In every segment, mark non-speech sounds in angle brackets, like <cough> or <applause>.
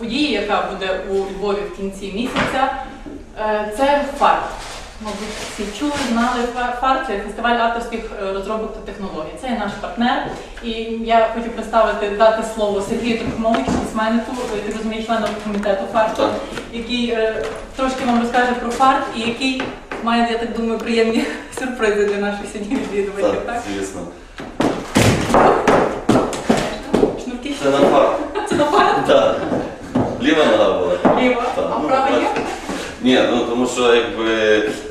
події, яка буде у Львові в кінці місяця. Е, Це фарт. Мабуть, всі чули, знали Фа- фарт це фестиваль авторських е, розробок та технологій. Це є наш партнер. І я хочу представити дати слово Сергію Трохимовичу, письменнику, е, ти розумієш, члену комітету фарту, який трошки вам розкаже про фарт і який має, я так думаю, приємні <laughs> сюрпризи для наших сьогодні відвідувачів. Так, Так? звісно. Шнурки Це на факт. Це на фарт? Так. Ліва нога була. Ліва. Так, А ну, права є? бачите. Ні, ну тому що якби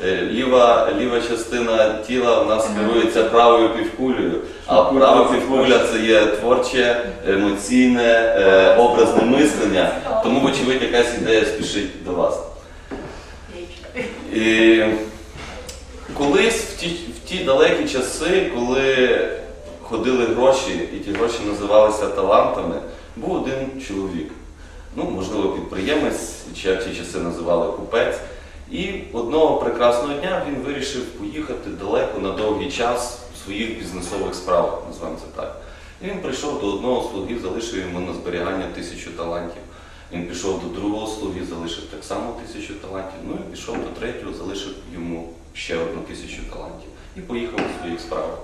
е, ліва, ліва частина тіла у нас керується правою півкулею, а права півкуля це є творче, емоційне, е, образне мислення. Тому, вочевидь, якась ідея спішить до вас. І колись в ті, в ті далекі часи, коли ходили гроші, і ті гроші називалися талантами, був один чоловік. Ну, можливо, підприємець, чи як ті часи називали купець. І одного прекрасного дня він вирішив поїхати далеко на довгий час в своїх бізнесових справах, називаємо це так. І він прийшов до одного слуги, залишив йому на зберігання тисячу талантів. Він пішов до другого слуги, залишив так само тисячу талантів. Ну і пішов до третього, залишив йому ще одну тисячу талантів і поїхав у своїх справах.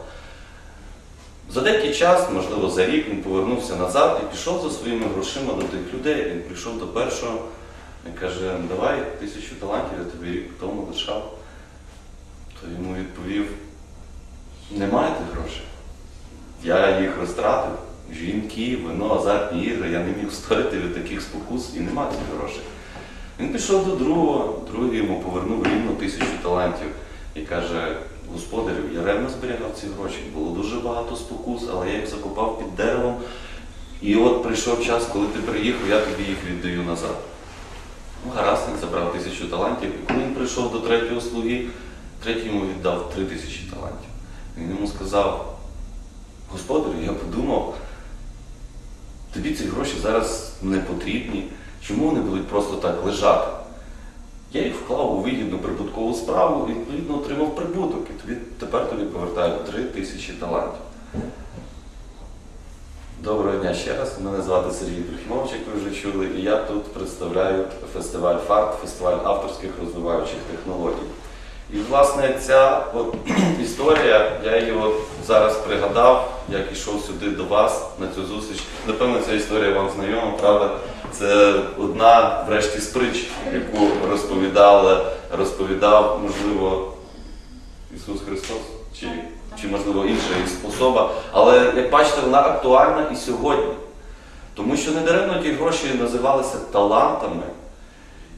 За деякий час, можливо, за рік, він повернувся назад і пішов за своїми грошима до тих людей. Він прийшов до першого і каже, давай тисячу талантів, я тобі рік тому лишав. То йому відповів, немає тих грошей. Я їх розтратив. Жінки, вино, азартні ігри, я не міг встояти від таких спокус і нема цих грошей. Він пішов до другого, другий йому повернув рівно тисячу талантів і каже: господарю, я ревно зберігав ці гроші. Було дуже багато спокус, але я їх закопав під деревом. І от прийшов час, коли ти приїхав, я тобі їх віддаю назад. Ну, він забрав тисячу талантів. І коли він прийшов до третього слуги, третій йому віддав три тисячі талантів. Він йому сказав, господарю, я подумав, тобі ці гроші зараз не потрібні. Чому вони будуть просто так лежати? Я їх вклав у вигідну прибуткову справу і відповідно отримав прибуток. І тобі, тепер тобі повертають 3 тисячі талантів. Доброго дня ще раз. Мене звати Сергій Трохімович, як ви вже чули, і я тут представляю фестиваль ФАРТ, фестиваль авторських розвиваючих технологій. І, власне, ця от, історія, я її от зараз пригадав, як ішов сюди до вас на цю зустріч. Напевно, ця історія вам знайома, правда? Це одна, врешті, з притч, яку розповідали, розповідав, можливо, Ісус Христос, чи, чи можливо інша особа. Але як бачите, вона актуальна і сьогодні. Тому що недаремно ті гроші називалися талантами.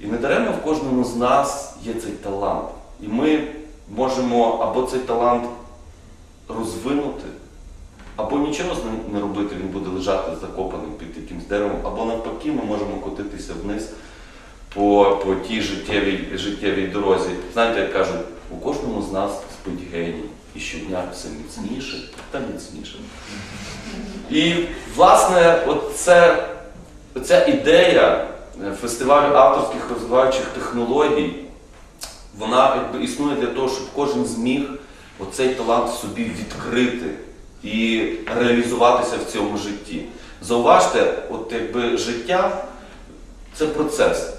І недаремно в кожному з нас є цей талант. І ми можемо або цей талант розвинути, або нічого з ним не робити, він буде лежати закопаним під якимсь деревом, або навпаки, ми можемо котитися вниз по, по тій життєвій, життєвій дорозі. Знаєте, як кажуть, у кожному з нас спить геній, і щодня все міцніше та міцніше. І, власне, от це, ця ідея е, фестивалю авторських розвиваючих технологій, вона якби існує для того, щоб кожен зміг оцей талант собі відкрити і реалізуватися в цьому житті. Зауважте, от якби життя це процес,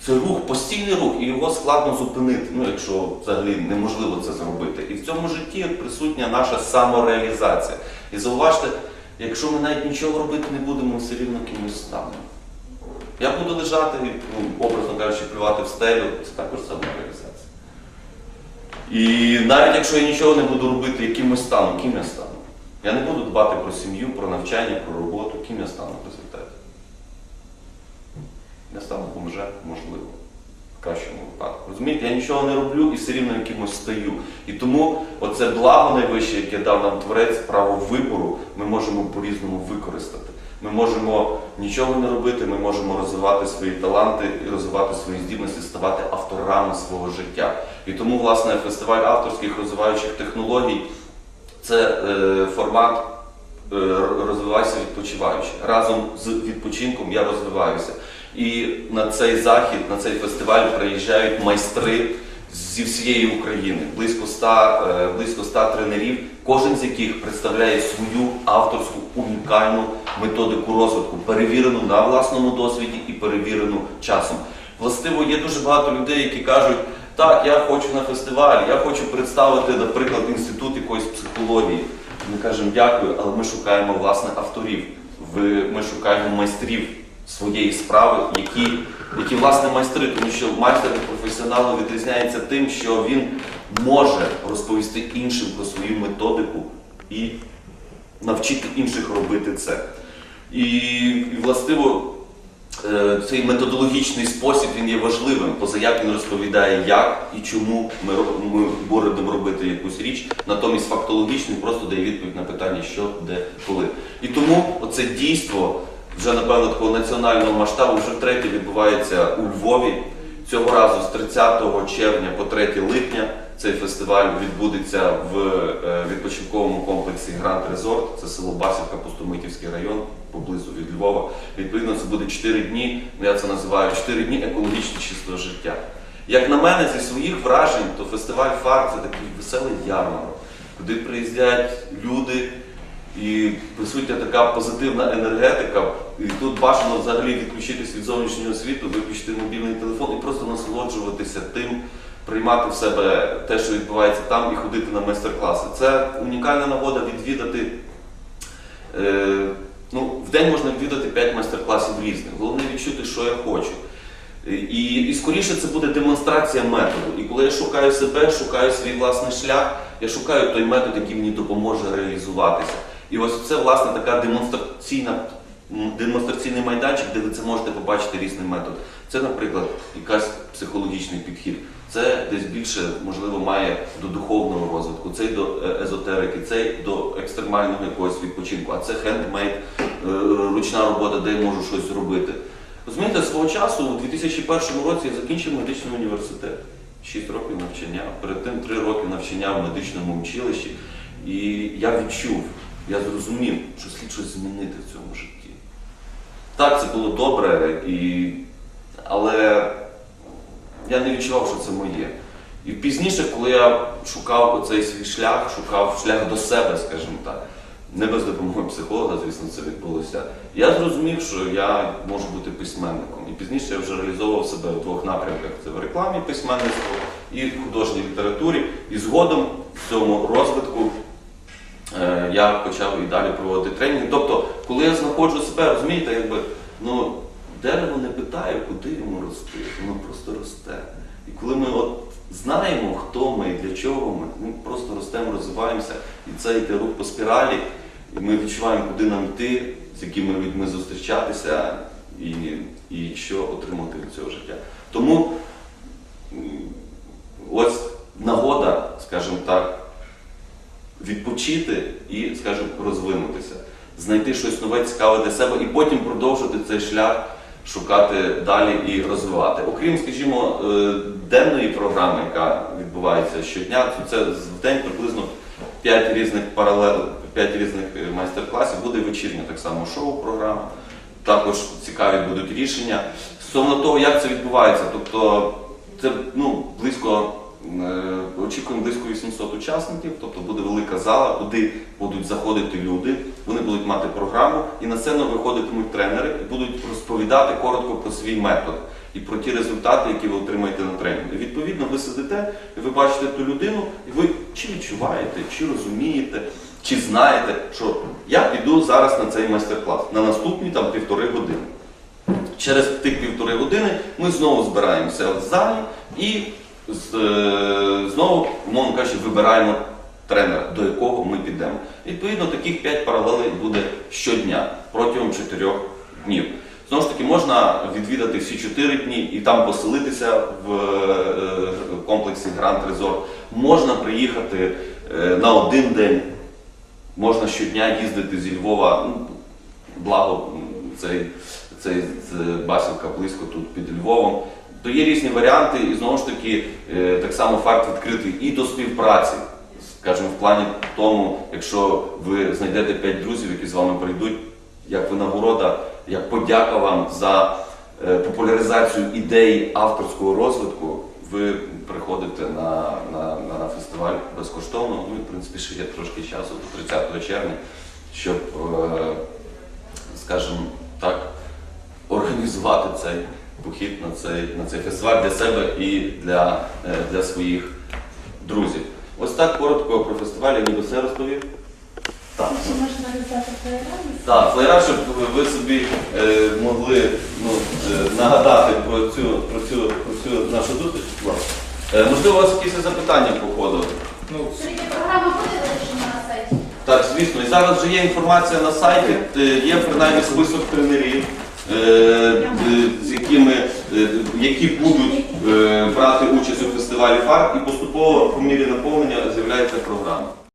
це рух, постійний рух, і його складно зупинити, ну якщо взагалі неможливо це зробити. І в цьому житті присутня наша самореалізація. І зауважте, якщо ми навіть нічого робити не будемо, ми все рівно кимось станемо. Я буду лежати, ну, образно кажучи, плювати в стелю, це також самореалізація. І навіть якщо я нічого не буду робити, якимось стану, ким я стану? Я не буду дбати про сім'ю, про навчання, про роботу, ким я стану в результаті. Я стану бомжем, можливо, в кращому випадку. Розумієте, я нічого не роблю і все рівно якимось стаю. І тому оце благо найвище, яке дав нам творець, право вибору, ми можемо по-різному використати. Ми можемо нічого не робити, ми можемо розвивати свої таланти і розвивати свої здібності, ставати авторами свого життя. І тому, власне, фестиваль авторських розвиваючих технологій це е, формат е, розвивайся відпочиваючи. Разом з відпочинком я розвиваюся. І на цей захід, на цей фестиваль приїжджають майстри зі всієї України, близько 100, е, близько 100 тренерів, кожен з яких представляє свою авторську унікальну методику розвитку, перевірену на власному досвіді і перевірену часом. Властиво, є дуже багато людей, які кажуть, так, я хочу на фестиваль, я хочу представити, наприклад, інститут якоїсь психології. Ми кажемо дякую, але ми шукаємо власне авторів. Ми шукаємо майстрів своєї справи, які, які власне майстри, тому що майстер професіоналу відрізняється тим, що він може розповісти іншим про свою методику і навчити інших робити це. І, і властиво е, цей методологічний спосіб він є важливим, позаяк він розповідає, як і чому ми, ми будемо робити якусь річ, натомість фактологічний просто дає відповідь на питання, що, де, коли. І тому оце дійство вже напевно такого національного масштабу вже втретє відбувається у Львові. Цього разу з 30 червня по 3 липня цей фестиваль відбудеться в е, відпочинковому комплексі Гранд Резорт. Це село Басівка, Пустомитівський район, поблизу від Львова. Відповідно, це буде 4 дні. ну, Я це називаю 4 дні екологічно чистого життя. Як на мене, зі своїх вражень, то фестиваль фар це такий веселий ярмарок, куди приїздять люди. І присутня така позитивна енергетика. І тут бажано взагалі відключитись від зовнішнього світу, виключити мобільний телефон і просто насолоджуватися тим, приймати в себе те, що відбувається там, і ходити на майстер-класи. Це унікальна нагода відвідати. Е, ну, в день можна відвідати 5 майстер-класів різних. Головне відчути, що я хочу. І, і скоріше це буде демонстрація методу. І коли я шукаю себе, шукаю свій власний шлях, я шукаю той метод, який мені допоможе реалізуватися. І ось це власне така демонстраційна, демонстраційний майданчик, де ви це можете побачити різний метод. Це, наприклад, якийсь психологічний підхід. Це десь більше, можливо, має до духовного розвитку, цей до е, езотерики, цей до екстремального якогось відпочинку, а це хендмейд, е, ручна робота, де я можу щось зробити. Розумієте, свого часу, у 2001 році я закінчив медичний університет. 6 років навчання, перед тим 3 роки навчання в медичному училищі. І я відчув, я зрозумів, що слід щось змінити в цьому житті. Так, це було добре, і... але я не відчував, що це моє. І пізніше, коли я шукав оцей свій шлях, шукав шлях до себе, скажімо так, не без допомоги психолога, звісно, це відбулося. Я зрозумів, що я можу бути письменником. І пізніше я вже реалізовував себе в двох напрямках: це в рекламі письменництво і в художній літературі. І згодом в цьому розвитку е, я почав і далі проводити тренінги. Тобто, коли я знаходжу себе, розумієте, якби ну, дерево не питає, куди йому рости, воно просто росте. І коли ми от знаємо, хто ми і для чого ми, ми просто ростемо, розвиваємося, і це йде рух по спіралі, і ми відчуваємо, куди нам йти, з якими людьми зустрічатися і, і що отримати від цього життя. Тому ось нагода, скажімо так, відпочити і, скажімо, розвинутися, знайти щось нове, цікаве для себе і потім продовжити цей шлях, шукати далі і розвивати. Окрім, скажімо, е, денної програми, яка відбувається щодня, це в день приблизно 5 різних паралел, 5 різних е, майстер-класів, буде вечірня так само шоу-програма. Також цікаві будуть рішення. Стосовно того, як це відбувається, тобто це ну, близько, очікуємо близько 800 учасників, тобто буде велика зала, куди будуть заходити люди, вони будуть мати програму, і на сцену виходитимуть тренери і будуть розповідати коротко про свій метод і про ті результати, які ви отримаєте на тренінгу. І відповідно, ви сидите, і ви бачите ту людину, і ви чи відчуваєте, чи розумієте, чи знаєте, що я піду зараз на цей майстер-клас на наступні там півтори години. Через тих півтори години ми знову збираємося в залі і з- е, знову, умовно кажучи, вибираємо тренера, до якого ми підемо. Відповідно, таких 5 паралелей буде щодня протягом 4 днів. Знову ж таки, можна відвідати всі 4 дні і там поселитися в е, комплексі Гранд Резорт. Можна приїхати е, на один день, можна щодня їздити зі Львова. Ну, благо цей, цей Басівка близько тут під Львовом. То є різні варіанти, і знову ж таки, е, так само факт відкритий і до співпраці. Скажімо, в плані тому, якщо ви знайдете п'ять друзів, які з вами прийдуть, як винагорода, як подяка вам за е, популяризацію ідеї авторського розвитку, ви приходите на, на, на, фестиваль безкоштовно. Ну і в принципі ще є трошки часу до 30 червня, щоб е, скажімо так, організувати цей похід на цей, на цей фестиваль для себе і для, е, для своїх друзів. Ось так коротко про фестиваль я ніби все розповів. Так. Так, щоб ви собі е, могли ну, е, нагадати про цю, про, цю, про цю нашу зустріч. Е, можливо, у вас якісь запитання по ходу? Ну, програма буде на сайті. Так, звісно, і зараз вже є інформація на сайті, е, є принаймні список тренерів, з якими, е, які будуть е, брати участь у фестивалі фарт, і поступово по мірі наповнення з'являється програма.